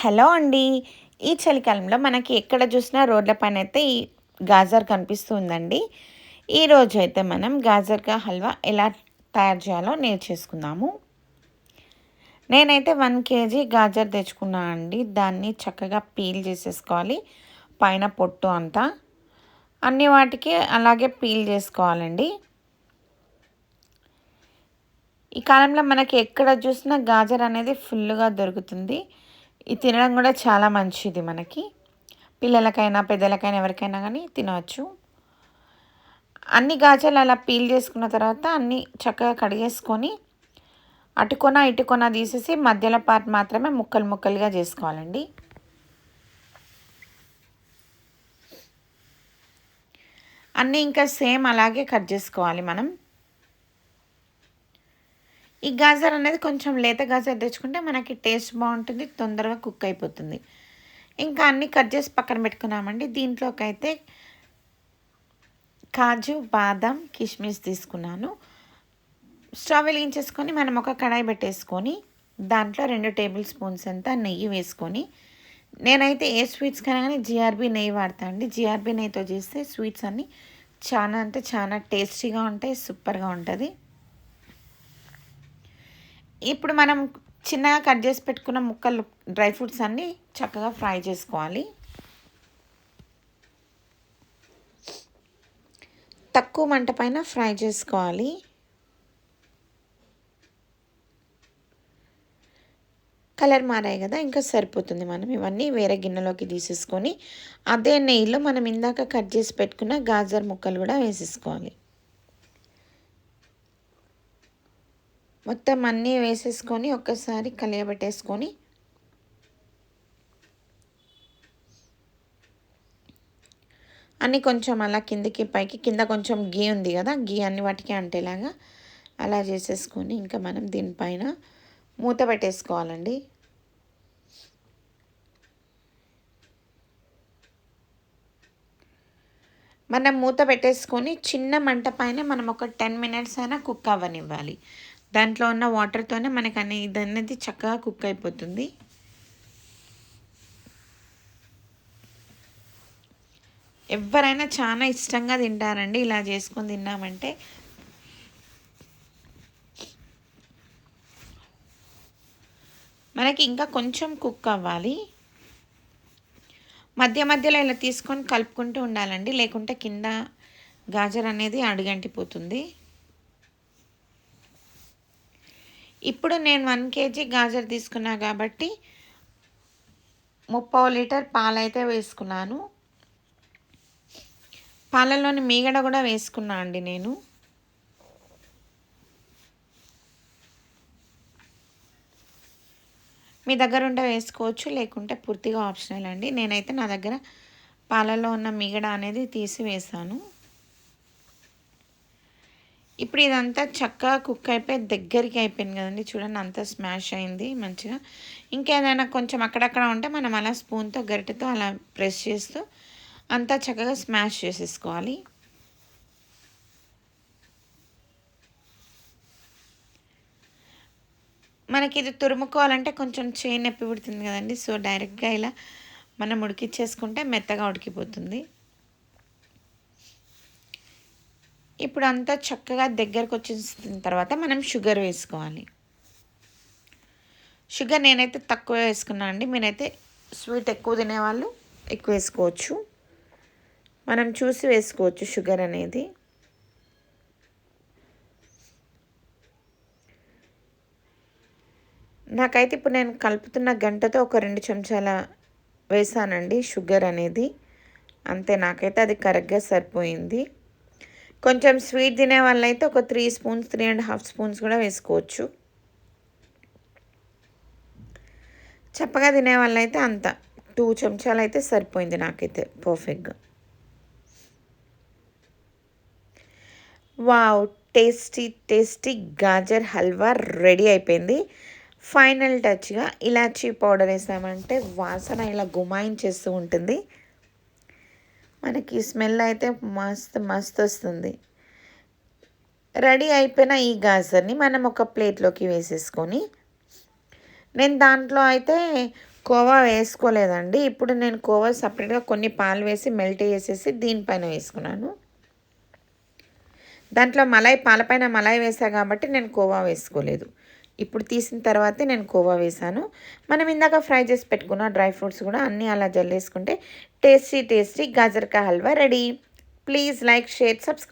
Hello అండి. ఈ చలికాలంలో మనకి ఎక్కడ చూసినా రోడ్ల పైన అయితే ఈ గాజర్ కనిపిస్తుందండి. ఈరోజు అయితే మనం గాజర్గా హల్వా ఎలా తయారు చేయాలో నేర్చేసుకుందాము నేనైతే వన్ కేజీ గాజర్ తెచ్చుకున్నా అండి. దాన్ని చక్కగా పీల్ చేసేసుకోవాలి. పైన పొట్టు అంతా. అన్ని వాటికి అలాగే పీల్ చేసుకోవాలండి. ఈ కాలంలో మనకి ఎక్కడ చూసినా గాజర్ అనేది ఫుల్గా దొరుకుతుంది. ఇది తినడం కూడా చాలా మంచిది మనకి. పిల్లలకైనా పెద్దలకైనా ఎవరికైనా కానీ తినవచ్చు అన్ని గాజర్లు అలా పీల్ చేసుకున్న తర్వాత అన్నీ చక్కగా కడిగేసుకొని అటుకొన ఇటుకొన తీసేసి మధ్యలో పార్ట్ మాత్రమే ముక్కలు ముక్కలుగా చేసుకోవాలండి. అన్నీ ఇంకా సేమ్ అలాగే కట్ చేసుకోవాలి మనం. ఈ గాజర్ అనేది కొంచెం లేత గాజర్ తెచ్చుకుంటే మనకి టేస్ట్ బాగుంటుంది తొందరగా కుక్ అయిపోతుంది. ఇంకా అన్నీ కట్ చేసి పక్కన పెట్టుకున్నామండి. దీంట్లోకి అయితే కాజు బాదం కిస్మిస్ తీసుకున్నాను. స్టవ్ వెలిగించేసుకొని మనం ఒక కడాయి పెట్టేసుకొని దాంట్లో రెండు టేబుల్ స్పూన్స్ అంతా నెయ్యి వేసుకొని నేనైతే ఏ స్వీట్స్ కన్నా కానీ జిఆర్బి నెయ్యి వాడతా అండి. జిఆర్బి నెయ్యితో చేస్తే స్వీట్స్ అన్నీ చాలా అంటే చాలా టేస్టీగా ఉంటాయి సూపర్గా ఉంటుంది. ఇప్పుడు మనం చిన్నగా కట్ చేసి పెట్టుకున్న ముక్కలు డ్రై ఫ్రూట్స్ అన్నీ చక్కగా ఫ్రై చేసుకోవాలి. తక్కువ మంట పైన ఫ్రై చేసుకోవాలి. కలర్ మారాయి కదా ఇంకా సరిపోతుంది మనం ఇవన్నీ వేరే గిన్నెలోకి తీసేసుకొని అదే నెయ్యిలో మనం ఇందాక కట్ చేసి పెట్టుకున్న గాజర్ ముక్కలు కూడా వేసేసుకోవాలి. మొత్తం అన్నీ వేసేసుకొని ఒక్కసారి కలియబెట్టేసుకొని అన్నీ కొంచెం అలా కిందకి పైకి కింద కొంచెం గీ ఉంది కదా గీ అన్ని వాటికి అంటేలాగా అలా చేసేసుకొని ఇంకా మనం దీనిపైన మూత పెట్టేసుకోవాలండి. మనం మూత పెట్టేసుకొని చిన్న మంట పైన మనం ఒక టెన్ మినిట్స్ అయినా కుక్ అవ్వనివ్వాలి. దాంట్లో ఉన్న వాటర్తోనే మనకు అనే ఇది అనేది చక్కగా కుక్ అయిపోతుంది. ఎవరైనా చాలా ఇష్టంగా తింటారండి ఇలా చేసుకొని తిన్నామంటే. మనకి ఇంకా కొంచెం కుక్ అవ్వాలి. మధ్య మధ్యలో ఇలా తీసుకొని కలుపుకుంటూ ఉండాలండి లేకుంటే కింద గాజర్ అనేది అడుగంటిపోతుంది. ఇప్పుడు నేను వన్ కేజీ గాజర్ తీసుకున్నా కాబట్టి ముప్పై లీటర్ పాలైతే వేసుకున్నాను. పాలలోని మీగడ కూడా వేసుకున్నా అండి నేను. మీ దగ్గర ఉంటే వేసుకోవచ్చు లేకుంటే పూర్తిగా ఆప్షనల్ అండి. నేనైతే నా దగ్గర పాలలో ఉన్న మిగడ అనేది తీసి వేసాను ఇప్పుడు ఇదంతా చక్కగా కుక్ అయిపోయి దగ్గరికి అయిపోయింది కదండి. చూడండి అంతా స్మాష్ అయింది మంచిగా. ఇంకేదైనా కొంచెం అక్కడక్కడ ఉంటే మనం అలా స్పూన్తో గరిటెతో అలా ప్రెస్ చేస్తూ అంతా చక్కగా స్మాష్ చేసేసుకోవాలి. మనకి ఇది తురుముకోవాలంటే కొంచెం చేయి నొప్పి పుడుతుంది కదండి. సో డైరెక్ట్గా ఇలా మనం ఉడికిచ్చేసుకుంటే మెత్తగా ఉడికిపోతుంది. ఇప్పుడు అంతా చక్కగా దగ్గరకు వచ్చేసిన తర్వాత మనం షుగర్ వేసుకోవాలి. షుగర్ నేనైతే తక్కువ వేసుకున్నాను అండి. మీరైతే స్వీట్ ఎక్కువ తినేవాళ్ళు ఎక్కువ వేసుకోవచ్చు. మనం చూసి వేసుకోవచ్చు షుగర్ అనేది. నాకైతే ఇప్పుడు నేను కలుపుతున్న గంటతో ఒక రెండు చెంచాల వేసానండి షుగర్ అనేది. అంతే నాకైతే అది కరెక్ట్గా సరిపోయింది. కొంచెం స్వీట్ తినే వాళ్ళైతే ఒక three spoons three and half spoons కూడా వేసుకోవచ్చు. చప్పగా తినే వాళ్ళైతే అంత. టూ చెంచాలు అయితే సరిపోయింది నాకైతే పర్ఫెక్ట్గా. Wow tasty tasty gajar halwa ready అయిపోయింది. ఫైనల్ టచ్గా ఇలాచీ పౌడర్ వేసామంటే వాసన ఇలా గుమాయించేస్తూ ఉంటుంది. మనకి స్మెల్ అయితే మస్తు మస్తు వస్తుంది. రెడీ అయిపోయిన ఈ గాజర్ని మనం ఒక ప్లేట్లోకి వేసేసుకొని నేను దాంట్లో అయితే కోవా వేసుకోలేదండి. ఇప్పుడు నేను కోవా సపరేట్గా కొన్ని పాలు వేసి మెల్ట్ చేసేసి దీనిపైన వేసుకున్నాను. దాంట్లో మలై పాలపైన మలై వేసా కాబట్టి నేను కోవా వేసుకోలేదు. ఇప్పుడు తీసిన తర్వాతే నేను కోవా వేసాను. మనం ఇందాక ఫ్రై చేసి పెట్టుకున్న డ్రై ఫ్రూట్స్ కూడా అన్నీ అలా జల్లేసుకుంటే tasty tasty గాజర్కా halwa ready. Please like share subscribe.